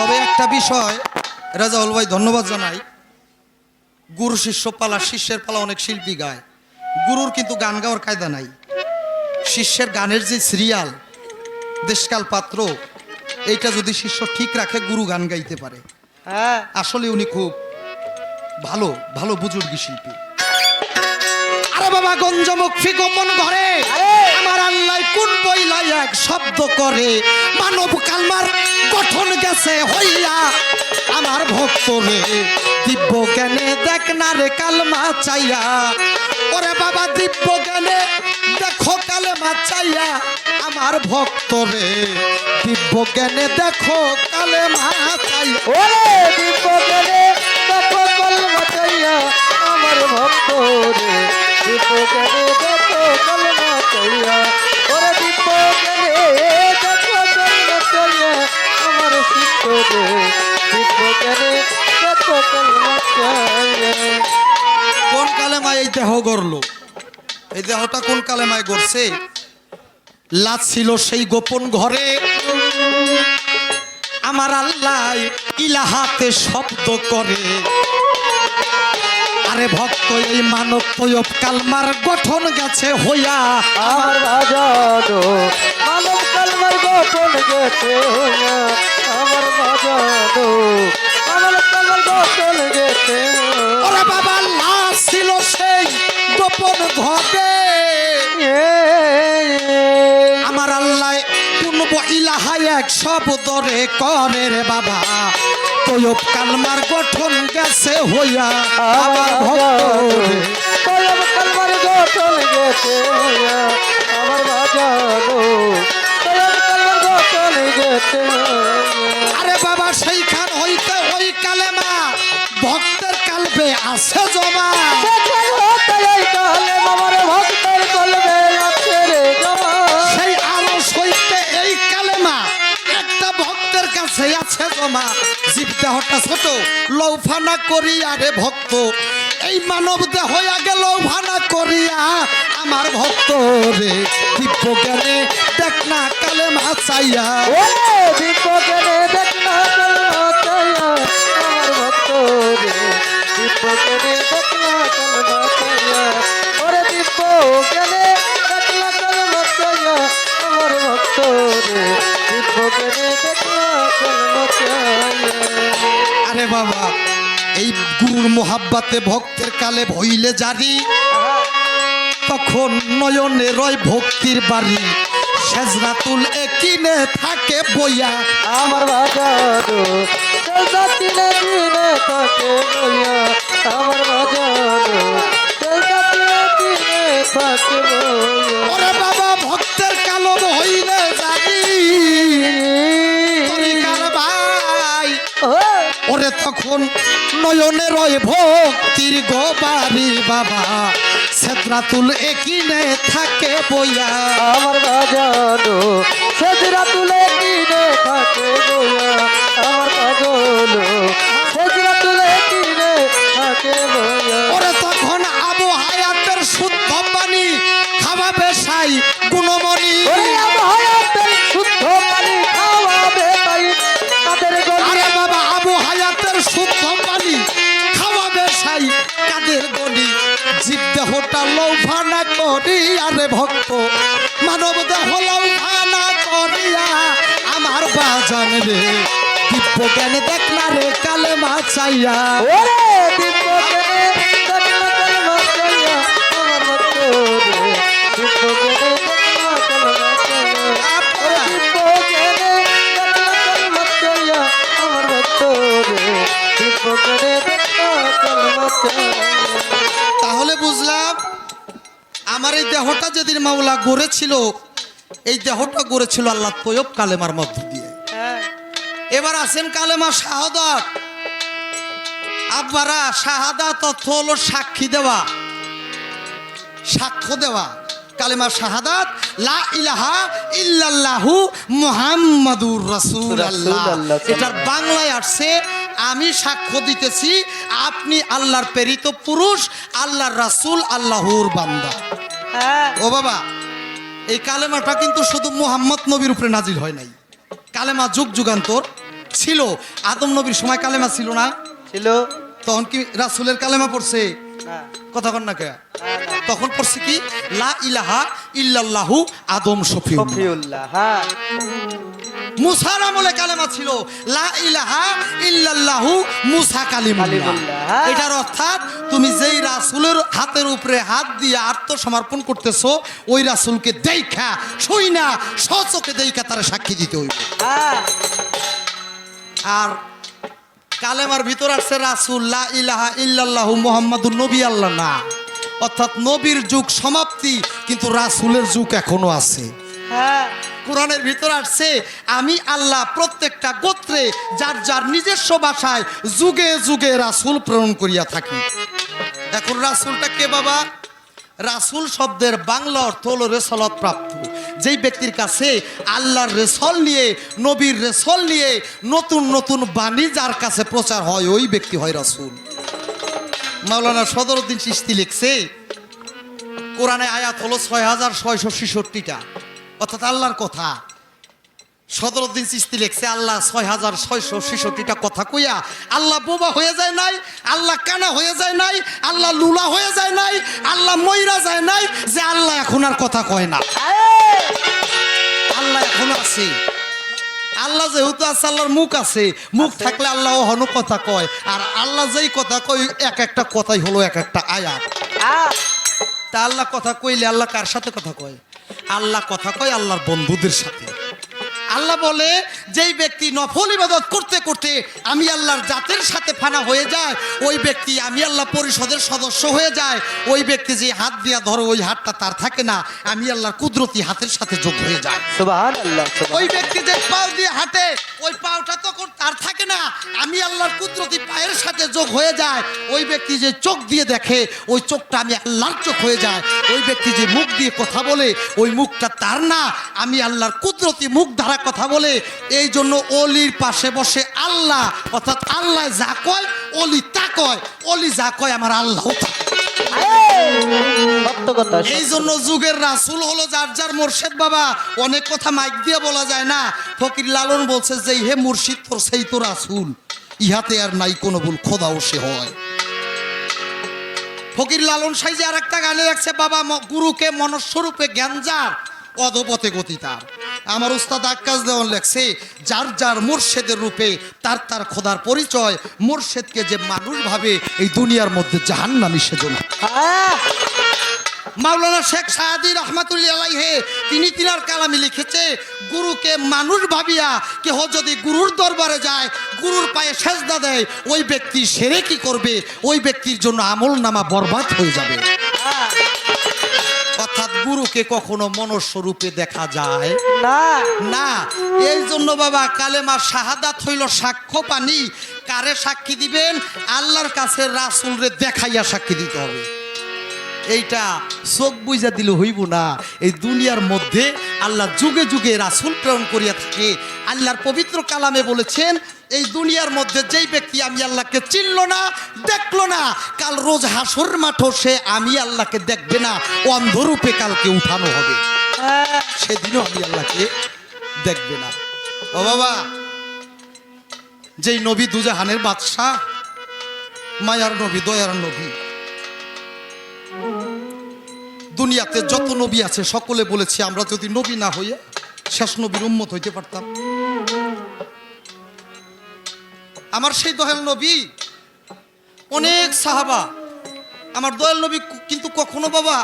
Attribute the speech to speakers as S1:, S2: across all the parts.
S1: তবে একটা বিষয় রাজাউল ভাই ধন্যবাদ জানাই। গুরু শিষ্য পালা শিষ্যের পালা অনেক শিল্পী গায়। গুরুর কিন্তু গান গাওয়ার কায়দা নাই। শিষ্যের গানের যে সিরিয়াল দেশকাল পাত্র এইটা যদি শিষ্য ঠিক রাখে গুরু গান গাইতে পারে।
S2: হ্যাঁ।
S1: আসলে উনি খুব ভালো ভালো বুজুর্গী শিল্পী। আরে বাবা গঞ্জমুখী গোপন ঘরে। আমার কোন বইলাই এক শব্দ করে, মানব কালমার গঠন গেছে হইয়া, আমার ভক্ত রে দিব্য জ্ঞানে দেখ না রে কালমা চাইয়া। ওরে বাবা, দিব্য জ্ঞানে দেখো কালেমা চাইয়া, আমার ভক্ত রে দিব্য জ্ঞানে দেখো কালেমা চাইয়া।
S2: ওরে দিব্য জ্ঞানে দেখো কলমা চাইয়া, আমার ভক্ত রে দিব্য জ্ঞানে চাইয়া
S1: কোন কালেমায় এই দেহ গড়ল? এই দেহটা কোন কালেমায় গড়ছে? লাজ ছিল সেই গোপন ঘরে। আমার আল্লাহ ইলাহাতে শব্দ করে। আরে ভক্ত, এই মানব তৈব কালমার গঠন গেছে হইয়া।
S2: আমার মানব কালমার গঠন গেছে হইয়া। গেছে।
S1: ওরে বাবা ছিল সেই গোপন ঘরে আমার আল্লাহ কোন ইলাহায় এক শব্দরে করে রে বাবা। তৈব কালমার গঠন গেছে হইয়া আমার ভক্ত রে।
S2: কলম কালমার গঠন গেছে হইয়া আমার বাজানো কলম কালমার গঠন গেছে
S1: সেইখান হইতে ওই কালেমা ভক্তের কালবে আছে জমা। সেই আরস হইতে এই কালেমা একটা ভক্তের কাছে আছে জমা। জীব দেহটা ছোট লৌফানা করিয়া রে ভক্ত। এই মানব দেহ আগে লৌফানা করিয়া আমার ভক্ত রে। দিব্য জ্ঞানে দেখ না কালেমা চাইয়া। আরে বাবা এই গুরুর মোহাব্বাতে ভক্তের কালে ভইলে জারি তখন নয়নে রয় ভক্তির বাড়ি সেজরাতুল একিনে থাকে বইয়া।
S2: আমার চলতা দিনে দিনে থাকে আমার বাজানো। দিনে দিনে থাকে
S1: ওরে বাবা ভক্তের কালো হইলে জারি ভাই? ওরে তখন নয়নে রয় ভক্তির গোবারি বাবা। সেজরাতুল একিনে থাকে বইয়া।
S2: আমার বাজানো। সেজরা তুলে কিনে থাকে বইয়া আমার পাগল। সেজরা তুলে কিনে থাকে বইয়া।
S1: ওরে তখন আবু হায়াতের শুদ্ধ পানি খাওয়াবে সাই গুণমণি।
S2: ওরে আবহাওয়াতের
S1: দেহটা লৌফানা করিয়া রে ভক্ত। মানব দেহ লৌফানা করিয়া আমার বাজান রে। দিব্য জ্ঞান দেখলা রে, কালে মা চাইয়া। যেদিন মাওলা গড়েছিল এই দেহটা গড়েছিল আল্লাহ তৈব কালেমার মধ্য দিয়ে। এবার আছেন কালেমা শাহাদাত। আব্বারা শাহাদাত অর্থ হলো সাক্ষী দেওয়া সাক্ষ্য দেওয়া। কালেমা শাহাদাত লা ইলাহা ইল্লাল্লাহু মুহাম্মাদুর রাসূলুল্লাহ। এটার বাংলায় আসছে আমি সাক্ষ্য দিতেছি আপনি আল্লাহর প্রেরিত পুরুষ আল্লাহর রাসূল আল্লাহর বান্দা। ও বাবা এই কালেমাটা কিন্তু শুধু মুহাম্মদ নবীর উপরে নাজিল হয় নাই। কালেমা যুগ যুগান্তর ছিল আদম নবীর সময় কালেমা ছিল না।
S2: ছিল।
S1: তখন কি রাসুলের কালেমা পড়ছে? কথা কন না কে?
S2: না।
S1: তখন পড়ছে কি? লা ইলাহা ইল্লাল্লাহু আদম শফিউল্লাহ।
S2: হ্যাঁ।
S1: মুসার আমলে কালেমা ছিল লা ইলাহা ইল্লাল্লাহু মুসা কালিমুল্লাহ।
S2: কালিমুল্লাহ, হ্যাঁ।
S1: এটার অর্থাৎ তুমি যেই রাসূলের হাতের উপরে হাত দিয়ে আত্মসমর্পণ করতেছো ওই রাসূলকে দেখা শুই না সচকে দেখা তারা সাক্ষী দিতে হইবে।
S2: হ্যাঁ।
S1: আর কালেমার ভিতর আসছে রাসূল লা ইলাহা ইল্লাল্লাহু মুহাম্মাদুর নবী আল্লাহ না। অর্থাৎ নবীর যুগ সমাপ্তি কিন্তু রাসূলের যুগ এখনও আছে।
S2: হ্যাঁ।
S1: কোরআনের ভিতর আসছে আমি আল্লাহ প্রত্যেকটা গোত্রে যার যার নিজস্ব ভাষায় যুগে যুগে রাসূল প্রেরণ করিয়া থাকি। এখন রাসূলটা কে বাবা? রাসূল শব্দের বাংলা অর্থ হলো রেসলত প্রাপ্ত। যেই ব্যক্তির কাছে আল্লাহর রেসল নিয়ে নবীর রেসল নিয়ে নতুন নতুন বাণী যার কাছে প্রচার হয় ওই ব্যক্তি হয় রাসূল। মাওলানা সদরউদ্দিন চিস্তি লিখছে কোরআনে আয়াত হলো ছয় হাজার ছয়শো ছেষট্টিটা। অর্থাৎ আল্লাহর কথা। সদরউদ্দিন চিস্তি লেখছে আল্লাহ ছয় হাজার ছয়শো ছেষট্টিটা কথা কইয়া আল্লাহ বোবা হয়ে যায় নাই আল্লাহ কানা হয়ে যায় নাই আল্লাহ লুলা হয়ে যায় নাই আল্লাহ ময়রা যায় নাই যে আল্লাহ এখন আর কথা কয় না। আল্লাহ এখন আছে। আল্লাহ যেহেতু আছে আল্লাহর মুখ আছে মুখ থাকলে আল্লাহ হন কথা কয়। আর আল্লাহ যেই কথা কয় এক একটা কথাই হলো এক একটা আয়াত। তা আল্লাহ কথা কইলে আল্লাহ কার সাথে কথা কয়? আল্লাহ কথা কয় আল্লাহর বন্ধুদের সাথে। আল্লাহ বলে যেই ব্যক্তি নফল ইবাদত করতে করতে আমি আল্লাহর জাতের সাথে ফানা হয়ে যায় ওই ব্যক্তি আমি আল্লাহ পরিষদের সদস্য হয়ে যায় ওই ব্যক্তি যে হাত দিয়া ধরো ওই হাতটা তার থাকে না আমি আল্লাহর কুদরতি হাতের সাথে যোগ হয়ে যায়। ওই ব্যক্তি যে পাও দিয়ে হাঁটে ওই পাওটা তখন তার থাকে না আমি আল্লাহর কুদরতি পায়ের সাথে যোগ হয়ে যায় ওই ব্যক্তি যে চোখ দিয়ে দেখে ওই চোখটা আমি আল্লাহর চোখ হয়ে যায় ওই ব্যক্তি যে মুখ দিয়ে কথা বলে ওই মুখটা তার না আমি আল্লাহর কুদরতি মুখ ধারা কথা বলে এই জন্য অলির পাশে বসে আল্লাহ অর্থাৎ আল্লাহ যা কয় অলি তা কয় অলি যা কয় আমার আল্লাহ এই জন্য যুগের রাসুল হলো যার যার মোর্শেদ বাবা। অনেক কথা মাইক দিয়ে বলা যায় না। ফকির লালন বলছে যে হে মুর্শিদ তোর সেই তো রাসুল। ইহাতে আর নাই কোনো ভুল খোদাও সে হয়। ফকির লালন সাইজে আর একটা গানে রাখছে বাবা গুরুকে মনস্বরূপে জ্ঞান যার অধপথে গতি তার আমার উস্তাদ আকাশ দেওয়ান লেখছে, যার যার মোর্শেদের রূপে তার তার খোদার পরিচয়, মোর্শেদকে যে মানুষ ভাবে এই দুনিয়ার মধ্যে জাহান্নামি সেজন্য
S2: হ্যাঁ।
S1: মাওলানা শেখ সাহাদি রহমাতুল্লাহ তিনি তিনার কালামে লিখেছে গুরুকে মানুষ ভাবিয়া কেহ যদি গুরুর দরবারে যায় গুরুর পায়ে সেজদা দেয় ওই ব্যক্তি সেরে কি করবে? ওই ব্যক্তির জন্য আমল নামা বরবাদ হয়ে যাবে। অর্থাৎ গুরুকে কখনো মনস্বরূপে দেখা যায়
S2: না।
S1: না। এই জন্য বাবা কালেমা শাহাদাত হইল সাক্ষ্য পানি। কারে সাক্ষী দিবেন? আল্লাহর কাছে রাসুলরে দেখাইয়া সাক্ষী দিতে হবে। এইটা চোখ বুঝা দিলে হইব না। এই দুনিয়ার মধ্যে আল্লাহ যুগে যুগে রাসুল প্রেরণ করিয়া থাকে। আল্লাহর পবিত্র কালামে বলেছেন, এই দুনিয়ার মধ্যে যেই ব্যক্তি আমি আল্লাহকে চিনল না, দেখল না, কাল রোজ হাসর মাঠও সে আমি আল্লাহকে দেখবে না, অন্ধরূপে কালকে উঠানো হবে। সেদিনও আমি আল্লাহকে দেখবে না। ও বাবা, যেই নবী দুজাহানের বাদশাহ, মায়ার নবী, দয়ার নবী দুনিয়াতে যত নবী আছে, সকলে বলেছে, আমরা যদি নবী না হইয়া শেষ নবীর উম্মত হইতে পারতাম। আমার সেই দয়াল নবী, অনেক সাহাবা, আমার দয়াল নবী কিন্তু কখনো বাবা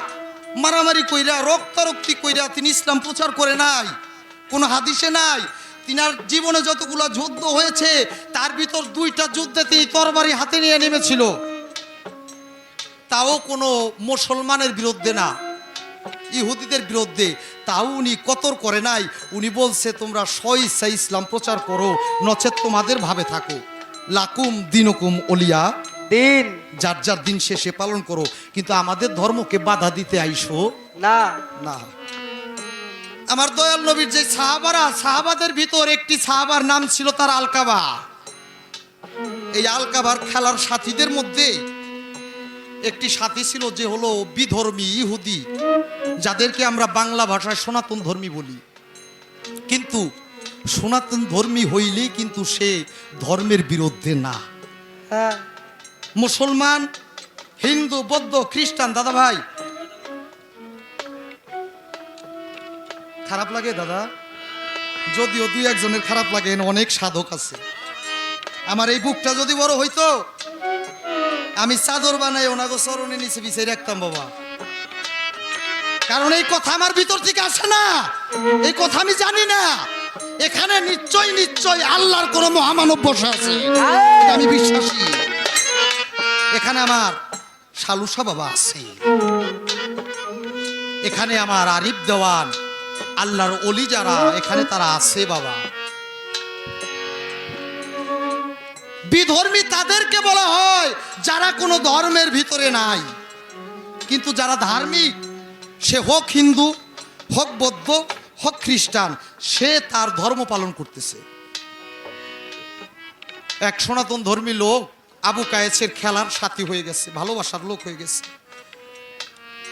S1: মারামারি কইরা, রক্তারক্তি কইরা তিনি ইসলাম প্রচার করে নাই, কোনো হাদিসে নাই। তিনার জীবনে যতগুলো যুদ্ধ হয়েছে, তার ভিতর দুইটা যুদ্ধে তিনি তরবারি হাতে নিয়ে নেমেছিল। তাও কোনো মুসলমানের বিরুদ্ধে না। ইহুদিদের বিরুদ্ধে তাও উনি কতর করে নাই উনি বলছে তোমরা স্বইচ্ছা ইসলাম প্রচার করো নচেত তোমাদের ভাবে থাকো। লাকুম দিনকুম অলিয়া
S2: দিন।
S1: যার যার দিন শেষে পালন করো। কিন্তু আমাদের ধর্মকে বাধা দিতে আইসো?
S2: না।
S1: না। আমার দয়াল নবীর যে সাহাবারা সাহাবাদের ভিতর একটি সাহাবার নাম ছিল তার আলকাবা। এই আলকাবার খেলার সাথীদের মধ্যে একটি সাথী ছিল যে হলো বিধর্মী ইহুদি। যাদেরকে আমরা বাংলা ভাষায় সনাতন ধর্মী বলি। কিন্তু সনাতন ধর্মী হইলেই কিন্তু সে ধর্মের বিরুদ্ধে না।
S2: হ্যাঁ।
S1: মুসলমান হিন্দু বৌদ্ধ খ্রিস্টান দাদা ভাই খারাপ লাগে দাদা? যদিও দুই একজনের খারাপ লাগে অনেক সাধক আছে। আমার এই বুকটা যদি বড় হইতো আমি চাদর বানাই ওনাগো চরণে নিচে বিছাই রাখতাম বাবা। কারণ এই কথা আমার ভিতর থেকে আসে না। এই কথা আমি জানি না। এখানে নিশ্চয় নিশ্চয় আল্লাহর কোনো মহামানব বসে আছে। আমি বিশ্বাসী। এখানে আমার সালুসা বাবা আছে। এখানে আমার আরিফ দেওয়ান, আল্লাহর অলি যারা, এখানে তারা আছে বাবা। বিধর্মী তাদেরকে বলা হয়, যারা কোনো ধর্মের ভিতরে নাই, কিন্তু যারা ধার্মিক সে হোক হিন্দু, হোক বৌদ্ধ, হোক খ্রিস্টান, সে তার ধর্ম পালন করতেছে। এক সনাতন ধর্মী লোক আবু কায়েসের খেলার সাথী হয়ে গেছে, ভালোবাসার লোক হয়ে গেছে।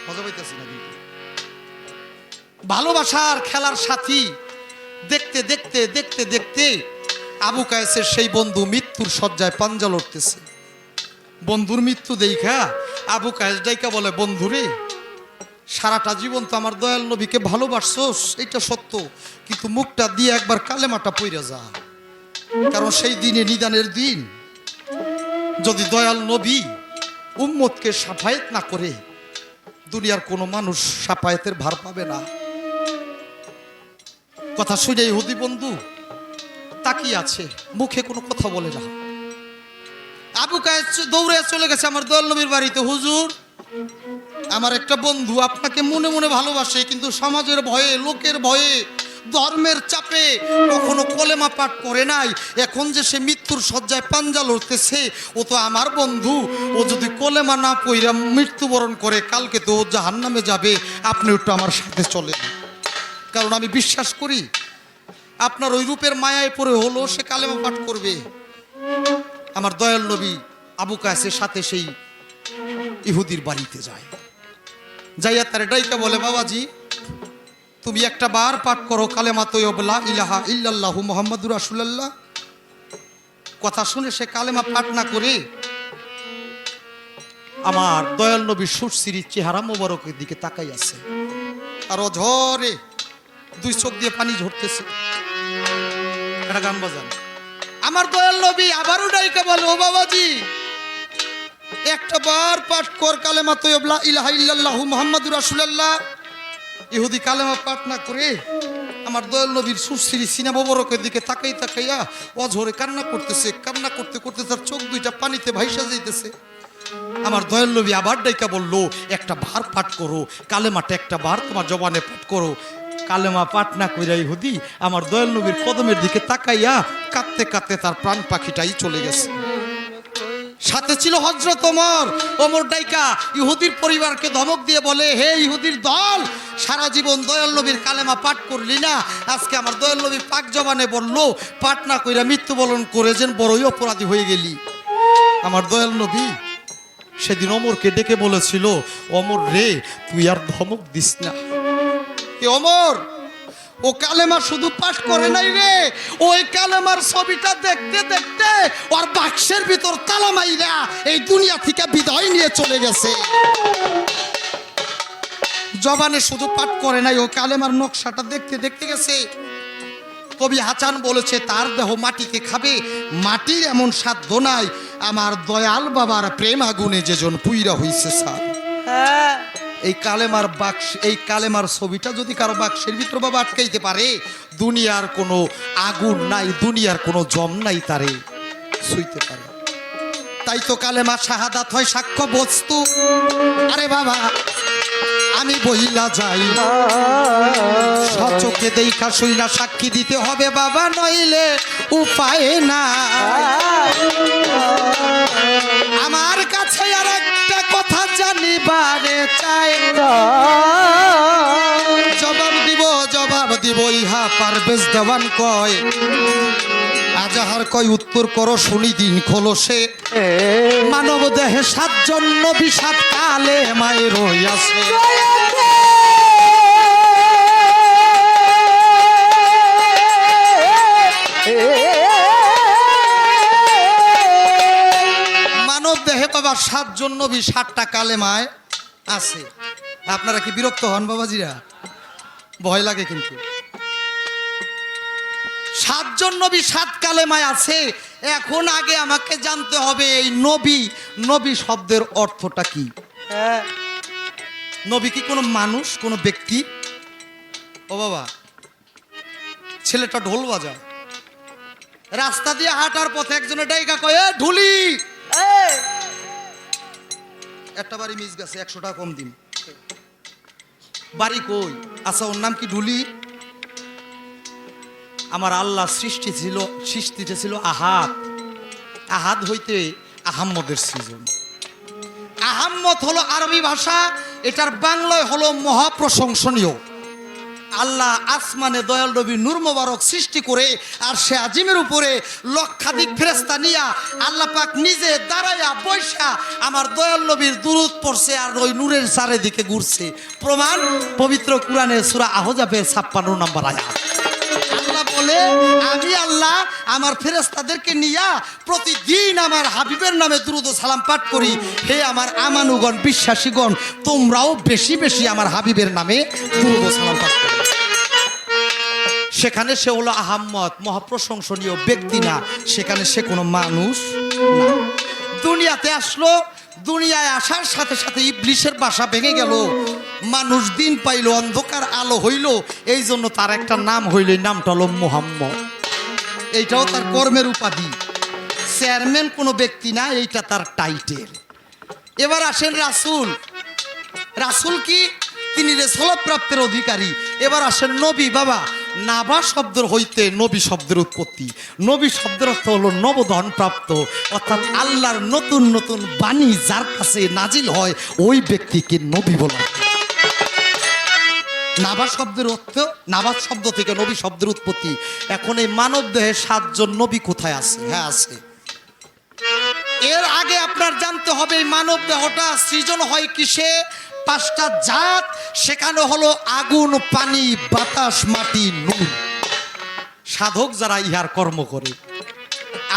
S1: মজা পাইতেছি না কিন্তু। ভালোবাসার খেলার সাথী দেখতে দেখতে দেখতে দেখতে আবু কায়েসের সেই বন্ধু মৃত্যুর শয্যায় পাঞ্জা লড়তেছে। বন্ধুর মৃত্যু দেখা আবু কায়েস ডাইকা বলে বন্ধুরে সারাটা জীবন তো আমার দয়াল নবীকে ভালোবাসছোস এটা সত্য। কিন্তু মুখটা দিয়ে একবার কালেমাটা পইরা যা। কারণ সেই দিনে নিদানের দিন, যদি দয়াল নবী উম্মতকে সাফায়েত না করে, দুনিয়ার কোনো মানুষ সাফায়েতের ভার পাবে না। কথা শুনে ইহুদি বন্ধু, তাকিয়ে আছে, মুখে কোনো কথা বলে না। আবু কায়েস দৌড়ে চলে গেছে আমার দয়াল নবীর বাড়িতে। হুজুর আমার একটা বন্ধু আপনাকে মনে মনে ভালোবাসে, কিন্তু সমাজের ভয়ে, লোকের ভয়ে, ধর্মের চাপে কখনো কলেমা পাঠ করে নাই। এখন যে সে মৃত্যুর শয্যায় পাঞ্জা লড়তেছে, ও তো আমার বন্ধু। ও যদি কলেমা না পইরা মৃত্যুবরণ করে, কালকে তো জাহান নামে যাবে। আপনি একটু আমার সাথে চলেন। কারণ আমি বিশ্বাস করি, আপনার ওই রূপের মায়ায় পড়ে হলো সে কালেমা পাঠ করবে। আমার দয়াল নবী আবু কায়েসের সাথে সেই ইহুদির বাড়িতে যায়। যাইয়া তার ডাইকা বলে, বাবাজি, তুমি একটা বার পাঠ করো, কালেমা তৈবলা ইলাহা ইল্লাল্লাহু মোহাম্মদুর রাসুলাল্লাহ। কথা শুনে সে কালেমা পাঠ না করে আমার দয়াল নবী সুরসিরির চেহারা মোবারকের দিকে তাকাই আছে। আর অঝরে দুই চোখ দিয়ে পানি ঝরতেছে। একটা গান বাজান। আমার দয়াল নবী আবারও ডাইকা বলে, ও বাবাজি একটা বার পাঠ কর কালেমা তৈবলা ইলাহা ইল্লাল্লাহু মুহাম্মাদুর রাসূলুল্লাহ। ইহুদি কালেমা পাঠ না করে আমার দয়াল নবীর সুশ্রী সিনেমা বরকের দিকে তাকাই তাকাইয়া অঝরে কান্না করতেছে, কান্না করতে করতে তার চোখ দুইটা পানিতে ভাইসা যাইতেছে। আমার দয়াল নবী আবার ডাইকা বলল, একটা বার পাঠ করো, কালেমাটা একটা বার তোমার জবানে পাঠ করো। কালেমা পাঠ না কইরা ইহুদি আমার দয়াল নবীর কদমের দিকে তাকাইয়া কাঁদতে কাঁদতে তার প্রাণ পাখিটাই চলে গেছে। সাথে ছিল হজরত ওমর। ওমর ডাইকা ইহুদির পরিবারকে ধমক দিয়ে বলে, হে ইহুদির দল, সারা জীবন দয়াল নবীর কালেমা পাঠ করলি না? আজকে আমার দয়াল নবী পাক জবানে বলল, পাঠ না কইরা মৃত্যুবরণ করে যেন বড়ই অপরাধী হয়ে গেলি। আমার দয়াল নবী সেদিন অমরকে ডেকে বলেছিল অমর রে, তুই আর ধমক দিস না। এ অমর ও কালেমা শুধু পাঠ করে নাই রে। ওই কালেমার ছবিটা দেখতে দেখতে ওর বাক্সের ভিতর তালা মাইরা এই দুনিয়া থেকে বিদায় নিয়ে চলে গেছে। জবানে শুধু পাঠ করে নাই, ও কালেমার নকশাটা দেখতে দেখতে গেছে। কবি হাসান বলেছে, তার দেহ মাটিকে খাবে, মাটির এমন সাধ্য নাই। আমার দয়াল বাবার প্রেম আগুনে যেজন পুইরা হইছে স্যার।
S2: হ্যাঁ।
S1: এই কালেমার বাক্স, এই কালেমার ছবিটা যদি কারও বাক্সের ভিতর বাবা আটকাইতে পারে, দুনিয়ার কোনো আগুন নাই, দুনিয়ার কোনো জম নাই তারে ছুঁইতে পারে। তাই তো কালেমা শাহাদাত হয় সাক্ষ্য বস্তু। আরে বাবা, আমি বহিলা যাই। সচকে দেখা শুইলা সাক্ষী দিতে হবে বাবা, নইলে উপায় না আমার কাছে জবাব দিব জবাব দিব, ইহা পারবেজ দেওয়ান কয়। আজাহার কয়, উত্তর করো, শুনি দিন খোলো সে। মানব দেহে সাতজন নবী, সাত কালে মায়ের হইয়াছে মানব দেহে বাবা সাতজন নবী, সাতটা কালেমায় আছে। আপনারা কি বিরক্ত হন বাবাজিরা? ভয় লাগে কিন্তু। সাতজন নবী সাত কালেমায় আছে। এখন আগে আমাকে জানতে হবে এই নবী নবী শব্দের অর্থটা কি?
S2: হ্যাঁ।
S1: নবী কি কোনো মানুষ কোনো ব্যক্তি? ও বাবা ছেলেটা ঢোল বাজায়। রাস্তা দিয়ে হাঁটার পথে একজনে ডাইকা কয়ে "এ, ঢুলি! একটা বাড়ি মিস গেছে, একশো টাকা কম দিন। বাড়ি কই? আচ্ছা ওর নাম কি ঢুলি? আমার আল্লাহ সৃষ্টি ছিল, সৃষ্টিতে ছিল আহাত আহাত হইতে আহাম্মদের সৃজন। আহাম্মদ হলো আরবি ভাষা, এটার বাংলায় হলো মহাপ্রশংসনীয়। আল্লাহ আসমানে দয়াল নবী নূর মোবারক সৃষ্টি করে আর সে আজিমের উপরে লক্ষাধিক ফেরেস্তা নিয়া আল্লাহ পাক নিজে দাঁড়াইয়া বৈশা আমার দয়াল নবীর দূরত পড়ছে আর ওই নূরের চারিদিকে ঘুরছে। প্রমাণ, পবিত্র কোরআনের সুরা আহজাবের ছাপ্পান্ন নম্বর বলে, আমি আল্লাহ আমার ফেরেস্তাদেরকে নিয়া প্রতিদিন আমার হাবিবের নামে দ্রুত সালাম পাঠ করি। হে আমার আমানুগণ, বিশ্বাসীগণ, তোমরাও বেশি বেশি আমার হাবিবের নামে দ্রুত সালাম পাঠ করো। সেখানে সে হলো আহাম্মদ, মহাপ্রশংসনীয় ব্যক্তি না, সেখানে সে কোনো মানুষ দুনিয়াতে আসলো, দুনিয়ায় আসার সাথে সাথে ইবলিশের বাসা ভেঙে গেল। মানুষ দিন পাইল, অন্ধকার আলো হইল, এই জন্য তার একটা নাম হইল নামটা হলো মোহাম্মদ। এইটাও তার কর্মের উপাধি। চেয়ারম্যান কোনো ব্যক্তি না, এইটা তার টাইটেল। এবার আসেন রাসূল। রাসূল কি? তিনি রেসলপ্রাপ্তের অধিকারী। এবার আসেন নবী, বাবা। নাভা শব্দ হইতে নবী শব্দের উৎপত্তি। নবী শব্দের অর্থ হলো নবধন প্রাপ্ত। অর্থাৎ আল্লাহর নতুন নতুন বাণী যার কাছে নাজিল হয়, ওই ব্যক্তিকে নবী বলা। নাভা শব্দের অর্থ নাভাস শব্দ থেকে নবী শব্দের উৎপত্তি। এখন এই মানব দেহে সাতজন নবী কোথায় আছে? হ্যাঁ আছে। এর আগে আপনার জানতে হবে, এই মানব দেহটা সৃজন হয় কিসে? পাঁচটা জাত, সেখানে হলো আগুন, পানি, বাতাস, মাটি নূর সাধক যারা ইহার কর্ম করে।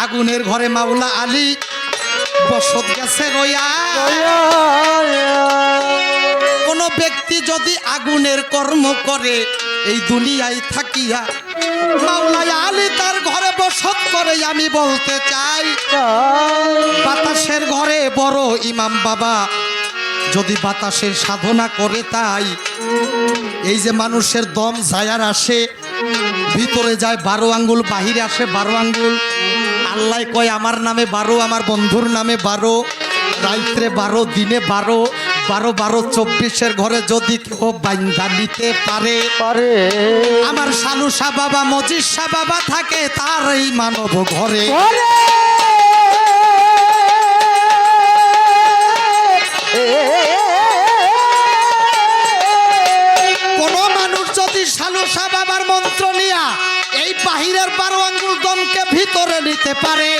S1: আগুনের ঘরে মাওলা আলী, বসত গেছে রইয়া কোন ব্যক্তি যদি আগুনের কর্ম করে, এই দুনিয়ায় থাকিয়া মাওলায় আলী তার ঘরে বসত করে, আমি বলতে চাই, বাতাসের ঘরে বড় ইমাম বাবা যদি বাতাসের সাধনা করে তাই এই যে মানুষের দম যায়ার আসে ভিতরে যায় বারো আঙ্গুল বাহিরে আসে বারো আঙ্গুল। আল্লাহ কয় আমার নামে বারো আমার বন্ধুর নামে বারো রাত্রে বারো দিনে বারো বারো বারো চব্বিশের ঘরে যদি কেউ বাইন্দা নিতে পারে
S2: পারে।
S1: আমার সানুসা বাবা মজিসা বাবা থাকে তার এই মানব ঘরে।
S2: পারে
S1: সানুসা বাবার মন্ত্র নিয়া এই বাহিরের বারো আঙ্গুল দমকে ভিতরে নিতে পারে।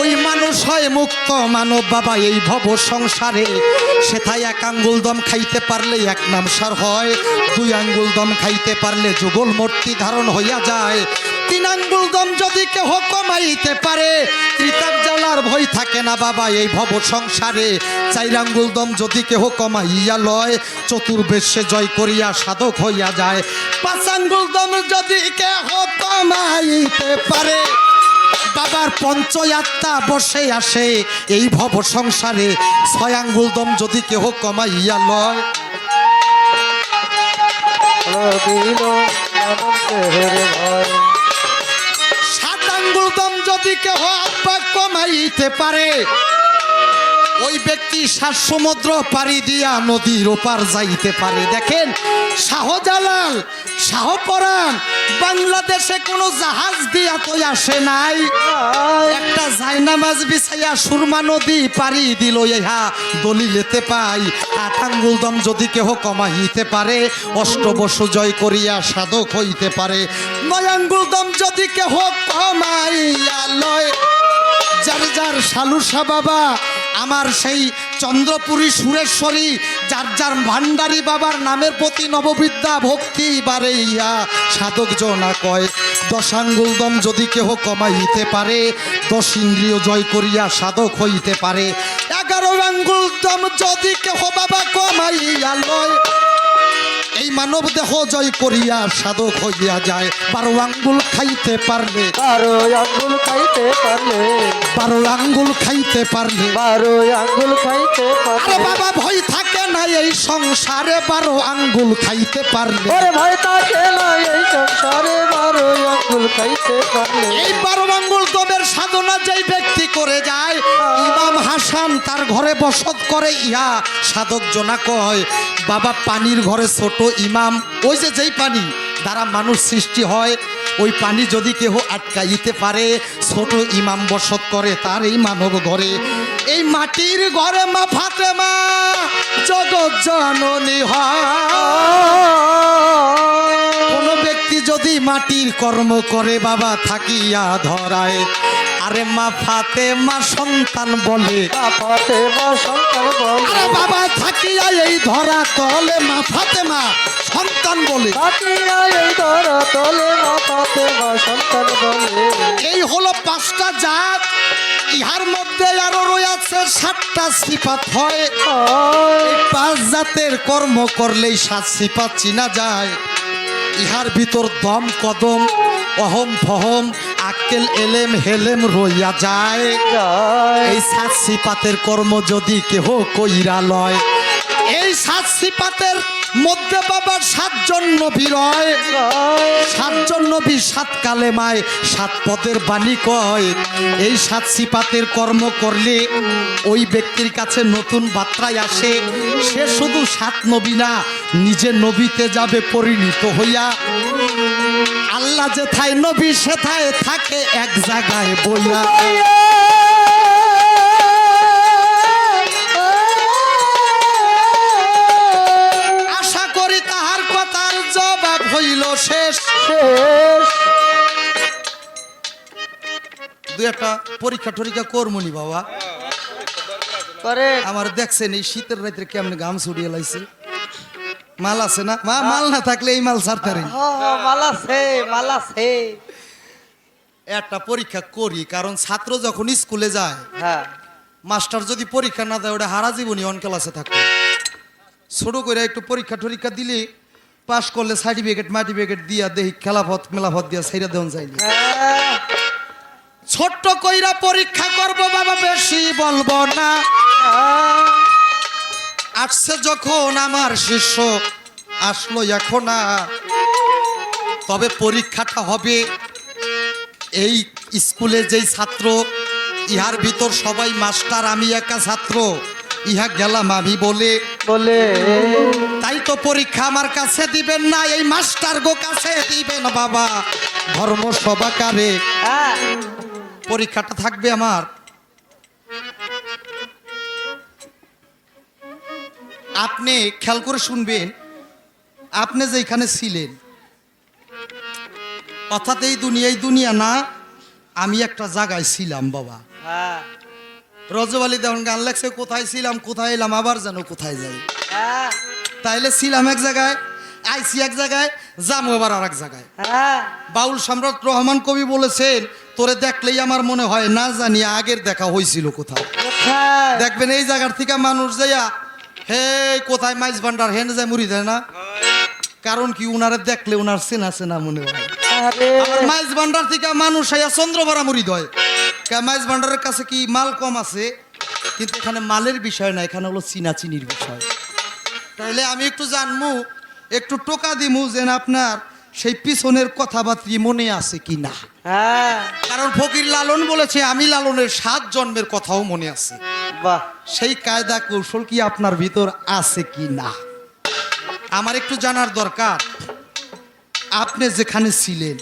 S1: ওই মানুষ হয় মুক্ত মানব বাবা এই ভব সংসারে। সেথায় এক আঙ্গুল দম খাইতে পারলে এক নামসার হয়। দুই আঙ্গুল দম খাইতে পারলে যুগল মূর্তি ধারণ হইয়া যায়। তিন দম যদি কেহ কমাইতে পারে, ত্রিতাপ জ্বালার ভয় থাকে না বাবা এই ভব সংসারে। চার আঙ্গুল দম যদি কেহ কমাইয়া লয়, চতুর্বেশে জয় করিয়া সাধক হইয়া যায়। পাঁচ আঙ্গুল দম যদি কেহ কমাইতে পারে, বাবার পঞ্চয়াত্মা বসে আসে এই ভব সংসারে। ছয় আঙ্গুল দম যদি কেহ কমাইয়া লয়।
S2: দিল ভয়।
S1: দম যদি কেহ আব্বা কমাইতে পারে, ওই ব্যক্তি সার সমুদ্র পাড়ি দিয়া নদীর ওপার যাইতে পারে। দেখেন, শাহজালাল শাহপরাণ বাংলাদেশে কোনো জাহাজ দিয়া তো আসে নাই। একটা জায়নামাজ বিছাইয়া সুরমা নদী পারি দিল ইহা দলিলেতে পাই। আট দম যদি কেহ কমাইতে পারে অষ্টবর্ষ জয় করিয়া সাধক হইতে পারে। নয় আঙ্গুল দম যদি কেহ কমাইয়া লয় যার যার সালুসা বাবা আমার সেই চন্দ্রপুরী সুরেশ্বরী যার যার ভান্ডারী বাবার নামের প্রতি নববিদ্যা ভক্তি বারে ইয়া সাধক জনা কয় দশাঙ্গুল দম যদি কেহ কমাইতে পারে দশ ইন্দ্রিয় জয় করিয়া সাধক হইতে পারে। এগারো আঙ্গুল দম যদি কেহ বাবা কমাইয়া লয় এই মানব দেহ জয় করিয়া সাধক হইয়া যায়। বারো আঙ্গুল খাইতে পারলে
S2: বারো আঙ্গুল খাইতে পারলে
S1: বারো আঙ্গুল খাইতে পারলে
S2: বারো আঙ্গুল খাইতে পারলে।
S1: বাবা ভয় থাকে না এই সংসারে বারো আঙ্গুল খাইতে পারলে।
S2: ওরে ভাই তাকে না এই সংসারে বারো আঙ্গুল খাইতে পারলে।
S1: এই বারো আঙ্গুল তোদের সাধনা যেই ব্যক্তি করে যায় ইমাম হাসান তার ঘরে বসত করে ইহা সাধক জনা কয় বাবা পানির ঘরে ছোট ইমাম ওই যে যেই পানি দ্বারা মানুষ সৃষ্টি হয়, ওই পানি যদি কেহ আটকাইতে পারে, ছোট ইমাম বসত করে তার এই মানব ঘরে। এই মাটির ঘরে মা ফাতে মা জগৎ জননী হয়। কোনো ব্যক্তি যদি মাটির কর্ম করে, বাবা থাকিয়া ধরায়। আরে মা ফাতে মা সন্তান বলে।
S2: ফাতে মা সন্তান বলে।
S1: আরে বাবা থাকিয়া এই ধরা তলে মা ফাতে মা সন্তান বলে।
S2: থাকিয়া এই ধরা তলে মা ফাতে মা সন্তান বলে।
S1: এই হলো পাঁচটা জাত। ইহার মধ্যে আরও রয়েছে সাতটা সিপাত হয়। পাঁচ জাতের কর্ম করলেই সাত সিপাত চিনা যায়। ইহার ভিতর দম কদম। অহম ফহম আক্কেল এলেম হেলেম রইয়া যায়। এই সাত সিপাতের কর্ম যদি কেহ কইরা লয় এই সাত সিপাতের মধ্যে বাবার সাতজন নবী রয় সাতজন নবী সাত কালেমায় সাত পদের বাণী কয়। এই সাত সিপাতের কর্ম করলে ওই ব্যক্তির কাছে নতুন বার্তায় আসে। সে শুধু সাত নবী না, নিজে নবীতে যাবে পরিণত হইয়া। আল্লাহ যেথায় নবী, সেথায় থাকে এক জায়গায় বইয়া। শেষ।
S2: শেষ
S1: দু একটা পরীক্ষা টরীক্ষা করমনি বাবা।
S2: করে
S1: আমার দেখছেন এই শীতের রাত্রে কেমনে গাম ছুড়িয়ে লাইছে। মাল আছে না? মা মাল না থাকলে এই মাল ছাড়তে পারি।
S2: হ হ, মালা সে মালা সে
S1: একটা পরীক্ষা করি কারণ ছাত্র যখন স্কুলে যায়
S2: হ্যাঁ।
S1: মাস্টার যদি পরীক্ষা না দেয় ওটা হারা জীবনই অন ক্লাসে থাকবে। ছোট করে একটু পরীক্ষা টরীক্ষা দিলে পাশ করলে সার্টিফিকেট মার্টিফিকেট দিয়া দেহি খেলাফত মেলাফত দিয়া দেওয়া যায়নি
S2: হ্যাঁ,
S1: ছোট্ট কইরা পরীক্ষা করব বাবা বেশি বলব না। আসছে যখন আমার শিষ্য আসলো এখন তবে পরীক্ষাটা হবে। এই স্কুলে যেই ছাত্র ইহার ভিতর সবাই মাস্টার আমি একা ছাত্র। ইহা গেলাম আমি বলে।
S2: বলে।
S1: তাই তো পরীক্ষা আমার কাছে দিবেন না এই মাস্টার গো কাছে দিবেন বাবা। ধর্ম সবাকারে।
S2: হ্যাঁ।
S1: পরীক্ষাটা থাকবে আমার। আপনি খেয়াল করে শুনবেন আপনি যেখানে ছিলেন অর্থাৎ এই দুনিয়া এই দুনিয়া না আমি একটা জায়গায় ছিলাম বাবা।
S2: হ্যাঁ।
S1: রজব আলী দেওয়ান গান লাগছে কোথায় ছিলাম কোথায় এলাম আবার যেন কোথায় যাই।
S2: হ্যাঁ।
S1: তাইলে ছিলাম এক জায়গায় আইসি এক জায়গায় যাব আবার আর এক জায়গায়।
S2: হ্যাঁ।
S1: বাউল সম্রাট রহমান কবি বলেছেন তোরে দেখলেই আমার মনে হয় না জানি আগের দেখা হয়েছিল কোথাও।
S2: কোথায়?
S1: দেখবেন এই জায়গার থেকে মানুষ যাইয়া হে কোথায় মাইজ ভান্ডার হেন যায় মুড়ি দেয় না? কারণ কি উনারে দেখলে উনার চেনা চেনা মনে হয়। মাইজ ভান্ডার থেকে মানুষ আইয়া চন্দ্রভরা মুড়ি দেয়। কা মাইজ ভান্ডারের কাছে কি মাল কম আছে? কিন্তু এখানে মালের বিষয় না এখানে হলো চিনাচিনির বিষয়। তাহলে আমি একটু জানমু একটু টোকা দিমু যে না আপনার সেই পিছনের কথাবার্তি মনে আছে কি না?
S2: হ্যাঁ।
S1: কারণ ফকির লালন বলেছে আমি লালনের সাত জন্মের কথাও মনে আছে।
S2: বাহ।
S1: সেই কায়দা কৌশল কি আপনার ভিতর আছে কি না? আমার একটু জানার দরকার। আপনি যেখানে ছিলেন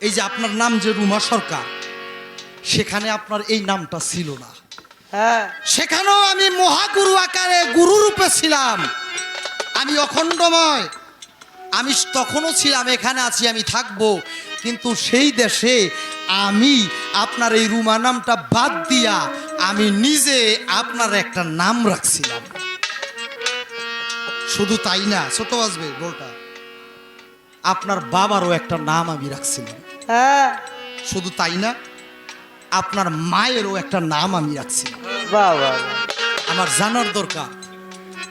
S1: এই যে আপনার নাম যে রুমা সরকার সেখানে আপনার এই নামটা ছিল না।
S2: হ্যাঁ।
S1: সেখানেও আমি মহাগুরু আকারে গুরু রূপে ছিলাম। আমি অখণ্ডময়। আমি তখনও ছিলাম এখানে আছি আমি থাকব। কিন্তু সেই দেশে আমি আপনার এই রুমা নামটা বাদ দিয়া আমি নিজে আপনার একটা নাম রাখছিলাম। শুধু তাই না ছোট আসবে গোলটা আপনার বাবারও একটা নাম আমি রাখছিলাম।
S2: হ্যাঁ।
S1: শুধু তাই না? আপনার মায়েরও একটা নাম আমি রাখছিলাম
S2: বাহ বাহ বাহ।
S1: আমার জানার দরকার।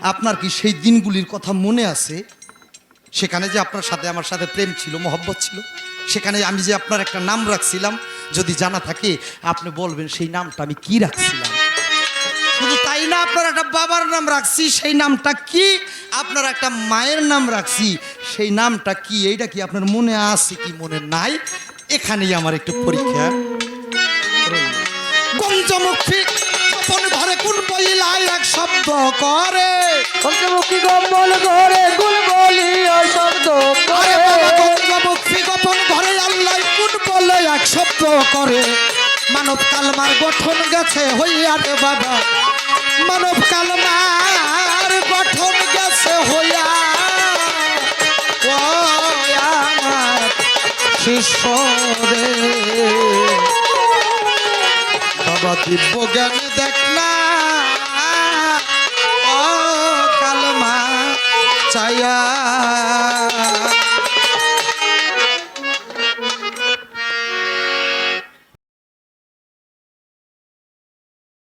S1: আপনার কি সেই দিনগুলির কথা মনে আছে? সেখানে যে আপনার সাথে আমার সাথে প্রেম ছিল মহব্বত ছিল সেখানে আমি যে আপনার একটা নাম রাখছিলাম যদি জানা থাকে আপনি বলবেন সেই নামটা আমি কি রাখছিলাম? শুধু তাই না আপনার একটা বাবার নাম রাখছি সেই নামটা কি? আপনার একটা মায়ের নাম রাখছি সেই নামটা কি? এইটা কি আপনার মনে আছে কি মনে নাই? এখানেই আমার একটু পরীক্ষা। গঞ্জমুখী গোপন ঘরে কোন বইলায় এক শব্দ করে?
S2: পঞ্চমুখী কম্বল ঘরে গুল বলি শব্দ করে?
S1: গঞ্জমুখী গোপন ঘরে আল্লাহ কোন বলে এক শব্দ করে? মানব কালমার গঠন গেছে হইয়া রে বাবা। মানব কালমার গঠন গেছে হইয়া। ও আমার শিষ্য রে। বাবা দিব্য জ্ঞান দেখ না। ও কালমা চায়া